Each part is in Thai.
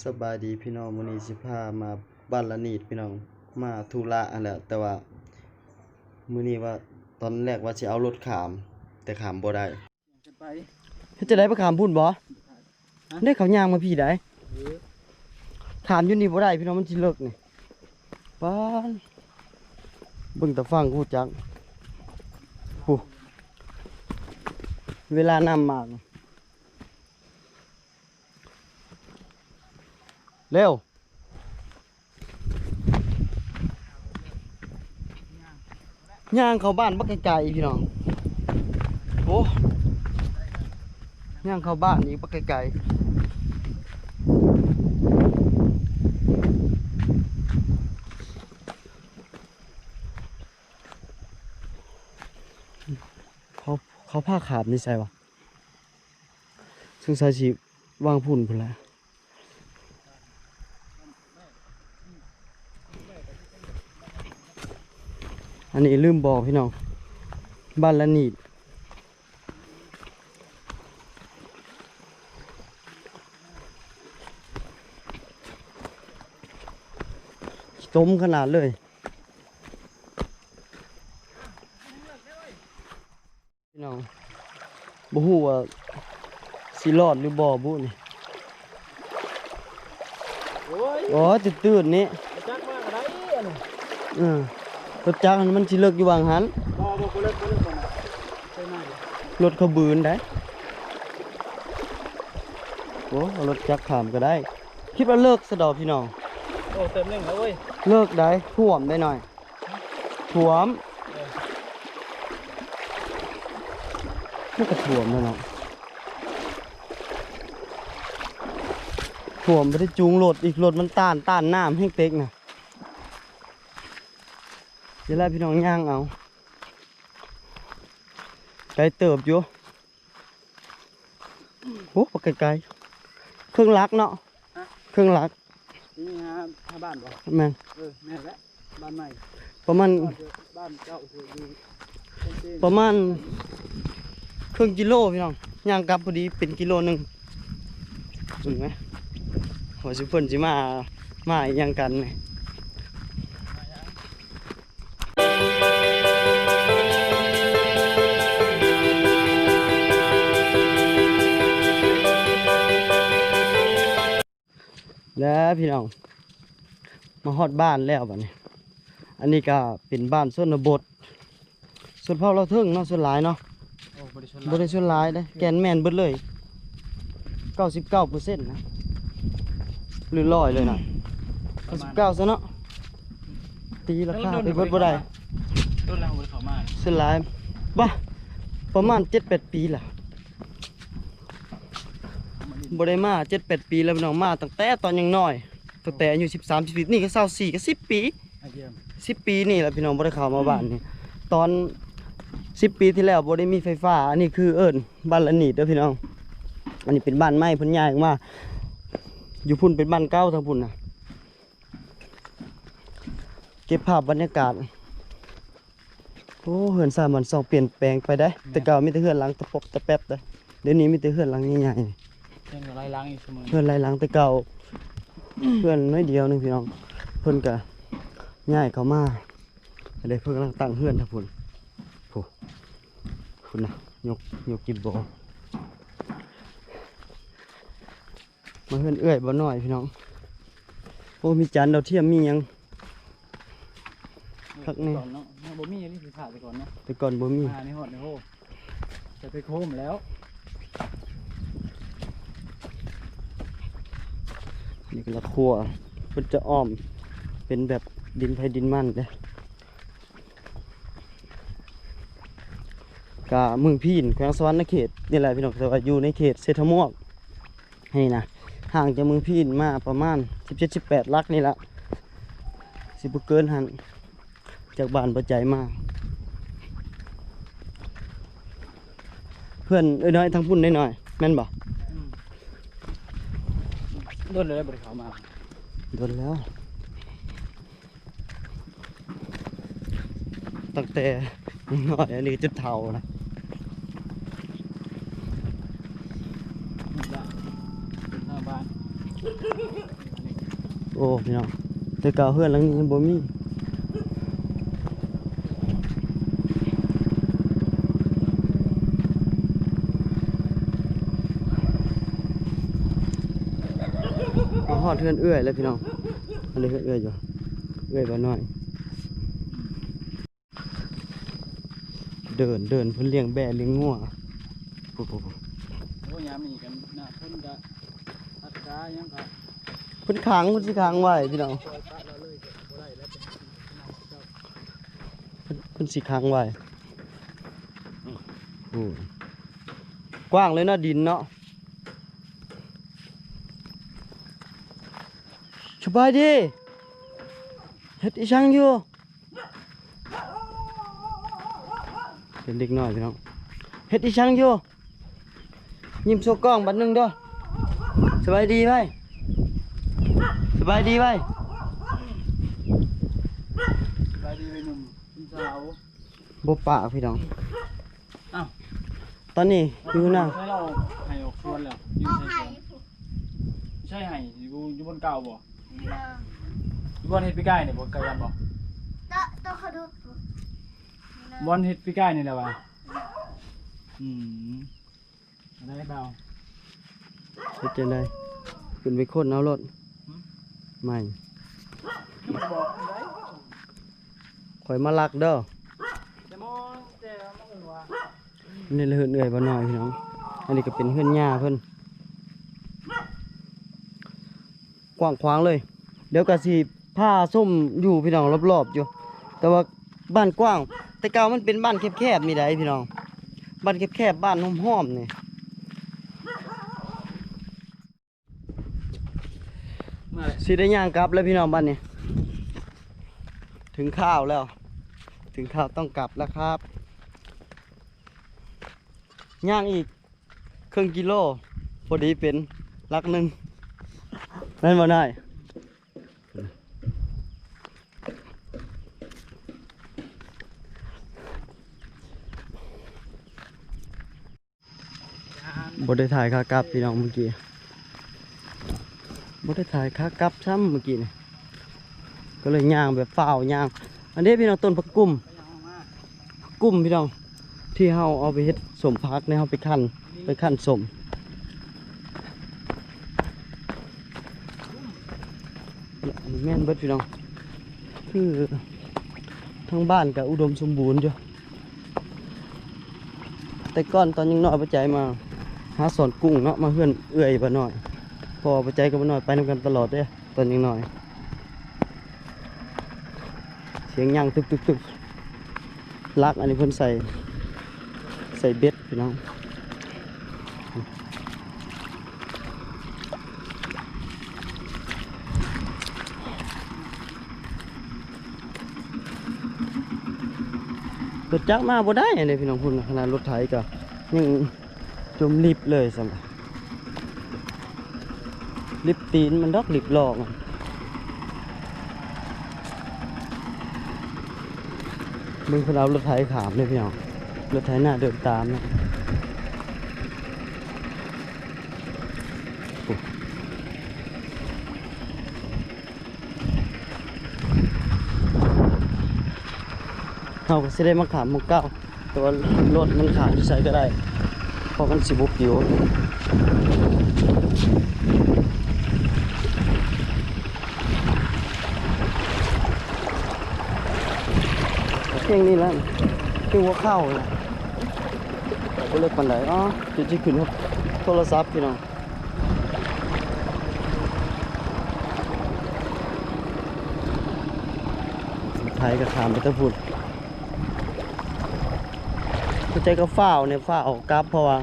สบายดีพี่น้องมื้อนี้สิพามาบ้านละนีดพี่น้องมาธุระอันแหละแต่ว่ามื้อนี้ว่าตอนแรกว่าสิเอารถขาม แต่ขามบ่ได้จะไปเฮ็ดจะได้ไปขามพุ่นบ่ได้เขาย่างมาพี่ได้ขามอยู่นี่บ่ได้พี่น้องมันสิเลิกนี่ป้านเบิ่งแต่ฟังกูจักโอ้เวลาน้ำมาก เร็วย่างเข้าบ้านบักไกลๆพี่น้องโอ้ย่างเข้าบ้านอีกบักไกลๆเขาเขาผ้าขาบนี่ใส่วะซึ่งสายชีวางพุ่นพุ่นแล้ว อันนี้ลืมบอกพี่น้อง บ้านละนีดต้มขนาดเลยพี่น้องบ่ฮู้ว่าสิรอดหรือบ่บุนี่โอ้ยอ๋อตื่นๆนี่จักมากอะไรอันนี้เออ รถจักรมันสิเลิกอยู่วางหันบ่บ่บ่เลิกบ่เลิกก่อนนะใช่ไหมรถเขาบืนได้โอ้เอารถจักรขามก็ได้ คิดว่าเลิกสะดอกพี่น้องโอ้เต็มหนึ่งแล้วเว้ยเลิกได้ท่วมได้หน่อยท่วมมันก็ท่วมแล้วเนาะท่วมไม่ได้จูงรถอีกรถมันต้านต้านน้ำให้เต็กนะ เดี๋ยวไล่พี่น้องย่างเอาไกลเติบอยู่โอ้ไกลไกลๆเครื่องลักเนาะเครื่องลักนี่ฮะถ้าบ้านบ่แม่นเออแม่นแล้วบ้านใหม่ประมาณบ้านเจอบ้านเก่าเธออยู่เส้นๆประมาณครึ่งกิโลพี่น้องย่างกลับพอดีเป็นกิโลหนึ่งถึงไหมหัวสิเพิ่นสิมามาอีกอย่างกันเนี่ย แล้วพี่น้องมาฮอดบ้านแล้วบัดนี้ อันนี้ก็เป็นบ้านชนบทส่วนเผาเราเทิงเนาะส่วนหลายเนาะโอ้บริชนบริส่วนหลายเด้แกนแมนเบิดเลยเก้าสิบเก้าเปอร์เซ็นต์นะหรือร้อยเลยนะเก้าสิบเก้าซะเนาะตีราคาไปเบิดบ่ได้ต้นแล้วบริเขามาส่วนหลายบ้าประมาณเจ็ดแปดปีล่ะ บ่ได้มาเจ็ดแปดปีแล้วพี่น้องมาตั้งแต่ตอนยังน้อยตั้งแต่อายุสิบสามสิบนี่ก็เศร้าสี่ก็สิบปีไอเยี่ยมสิบปีนี่แหละพี่น้องบ่ได้เข้ามาบ้านนี่ตอนสิบปีที่แล้วบ่ได้มีไฟฟ้า อันนี้คือเอิ้นบ้านละนีดเด้อพี่น้อง อันนี้เป็นบ้านไม้เพิ่นย้ายออกมาอยู่พุ่นเป็นบ้านเก่าทางพุ่นน่ะเก็บภาพบรรยากาศโอ้เฮือนสามันสองเปลี่ยนแปลงไปได้ แต่เก่ามีแต่เฮือนหลังตะปบตะแป๊บเด้อเดี๋ยวนี้มีแต่เฮือนหลังใหญ่ๆนี่ เช่นกับไล่ล้างอีกเสมอเพื่อนหลายหลังแต่เก่า เพื่อนน้อยเดียวหนึงพี่น้อง เพิ่นก็ย้ายเขามาเลยเพิ่นกำลังตั้งเฮือนทับพุ่นโหพุ่นนะยกยกกิบโบมาเฮือนเอื้อยบ่น้อยพี่น้องโอ้มีจานดาวเทียมมีหยัง พักนี่ ก่อนเนาะแม่บ่มีนี่สิขาดไปก่อนเนาะแต่ก่อนบ่มีอ่านี่ฮอดนี่โหจะไปโค้มแล้ว นี่ก็ละครัวเพิ่นจะอ้อมเป็นแบบดินไผดินมันเด้กะเมืองพีนแขวงสวรรณเขตนี่แหละพี่น้องแต่ว่าอยู่ในเขตเศรษฐมวกนี่นะห่างจากเมืองพีนมาประมาณ 17-18ลักนี่ละสิบเกินหันจากบ้านประใจมาเพื่อนเอ้ยน้อยทางพุ่นได้หน่อยแม่นบ่ โดนเลยบริเขามาโดนแล้ว ตั้งแต่น้อยอันนี้จะเท่านะหน้าบ้านโอ้พี่น้องแต่เก่าเฮือนหลังนี้ยังบ่มี มาฮอดเฮือนเอื้อยแล้วพี่น้องอันนี้เฮือนเอื้อยอยู่เอื้อยบ่น้อย เดินเดินเพิ่นเลี้ยงแบะเลี้ยงงัวปุ๊บปุ๊บปุ๊บโอ้ยามนี่กันน้าเพิ่นก็พัดกายังก็เพิ่นขังเพิ่นสิขังไว้พี่น้องเพิ่นเพิ่นสิขังไว้โอ้กว้างเลยเนาะดินเนาะ สบายดีเฮ็ดอีช่างอยู่เป็นเด็กน้อยพี่น้องเฮ็ดอีช่างอยู่ยิ้มโซกล้องบัดหนึงเด้อสบายดีไหมสบายดีไหมไปดีไปหนุ่มคุณสาวบ่ปากพี่น้องอ้าวตอนนี้อยู่นะใช่เราให้ออกชวนแล้วอยู่เอาใช่ไข่ใช่ให้อยู่อยู่บนเก่าบ่ เอออยู่บนเฮ็ดปีกายนี่บ่ไกลกันบ่ตะตะเขาดูบนเฮ็ดปีกายนี่แหละว่ะอืมได้เปล่าเฮ็ดจังไดขึ้นไปคนเอารถหืมไม่คือมันบอกได้ข่อยมาลักเด้อแต่มอแต่มันก็ว่านี่เลยเฮือนเอื้อยบ่น้อยพี่น้อง อันนี้ก็เป็นเฮือนย่าเพิ่น กว้างขวางเลย เดี๋ยวก็สิผ้าส้มอยู่พี่น้องรอบๆอยู่ แต่ว่าบ้านกว้าง แต่เก่ามันเป็นบ้านแคบๆมีได้พี่น้อง บ้านแคบๆบ้านห้อมๆนี่สิได้ย่างกลับแล้วพี่น้องบ้านนี้ ถึงข้าวแล้ว ถึงข้าวต้องกลับแล้วครับย่างอีกครึ่งกิโลพอดีเป็นลักหนึ่ง แม่นบ่ได้บ่ได้ถ่ายขากลับพี่น้องเมื่อกี้บ่ได้ถ่ายขากลับซ้ำเมื่อกี้นี่ก็เลยย่างแบบเฝ้าวย่าง อันนี้พี่น้องต้นผักกุ้มกุ้มพี่น้องที่เฮาเอาไปเฮ็ดสมพักเนี่ยเฮาไปคั่นไปคั่นสมอันนี้ แม่นเบิดพี่น้องคือทั้งบ้านก็อุดมสมบูรณ์อยู่แต่ก่อนตอนยังน้อยปัจจัยมาหาสอนกุ้งเนาะมาเฮื่อนเอื้อยบ่น้อย พอปัจจัยกับบ่น้อยไปนํกันตลอดเด้ตอนยังน้อย เสียงยังตึกตึกตึกลักอันนี้เพิ่นใส่ใส่เบ็ดพี่น้อง รถจักรมาบ่ได้อันนี้พี่น้องคุณขนาดรถไถก็ยังจมลิบเลยสำลิบตีนมันดอกลิบหลอกมึงคนเอารถไถขามเลยพี่น้องรถไถหน้าเดินตามนะ เราก็สิได้มาขามมุกเก้าแต่ว่ารถมันขามที่ใส่ก็ได้เพราะมันสิบุปิวเพียงนี้แล้วคือหัวเข้าเลยก็เล็กปันไดอ๋อจะจะขึ้นโทรศัพท์พี่น้องไทยก็ขามไปตะพุ่น เข้าใจก็ฝ้าวเนี่ยฝ้าวกลับเพราะว่า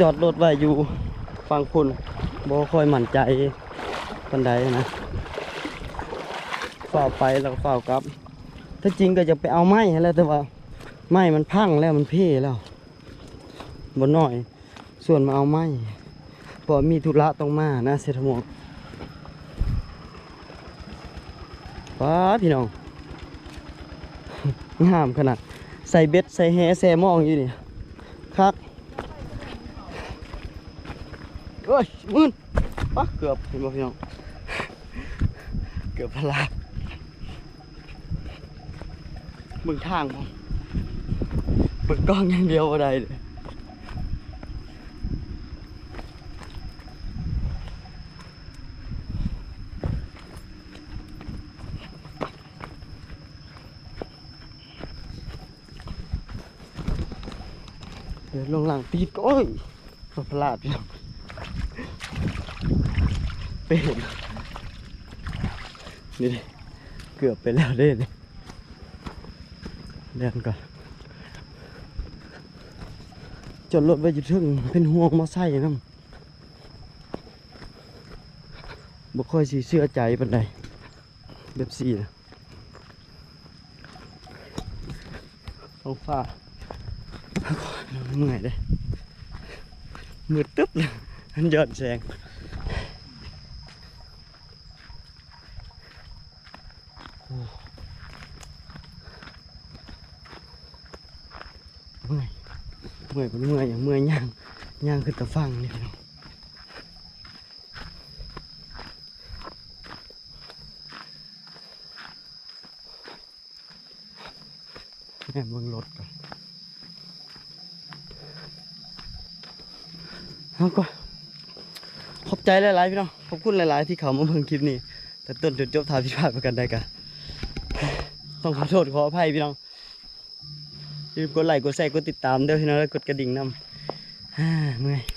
จอดรถไว้อยู่ฟังพุ่นบ่ค่อยมั่นใจปันไดนะฝ้าวไปแล้วฝ้าวกลับ ถ้าจริงก็จะไปเอาไม้แล้วแต่ว่าไม้มันพังแล้วมันเพ่แล้วบนหน้อย ส่วนมาเอาไม้เพอมีธุระต้องมานะเศรษฐมงป้าพี่น้องงามขนาด ใส่เบ็ดใส่แฮแซมองอยู่นี่คักเอ้ยมืนปะเกือบเห็นบ่พี่น้องเกือบพลาดมึงทางผมเบิ่งกล้องอย่างเดียวอะไรเลย ลงหลังตีดก็โอ้ยเกือบพลาดพี่น้องเป็นนี่เกือบไปแล้วเด้นี่เดินก่อนจอดรถไว้อยู่ถึงเป็นห่วงมอไซค์นำบ่ค่อยสิเชื่อใจปานใดแบบสี่นะท้องฟ้า เมื่อยเด้มืดตึ๊บเลยมันยอดแสงเมื่อยเมื่อยเป็นเมื่อยอย่างเมื่อยย่างย่างขึ้นตะฟังนี่พี่น้องแม่เบิ่งรถก่อน เอาก่าขอบใจหลายๆพี่น้องขอบคุณหลาย ๆ ที่เขามาเบิ่งคลิปนี้ แต่ต้นจนจบทางพิพาทประกันได้กันต้องขอโทษขออภัยพี่น้องอย่าลืมกดไลค์กดแชร์กดติดตามเด้อพี่น้องแล้วกดกระดิ่งนำฮ่าเมื่อย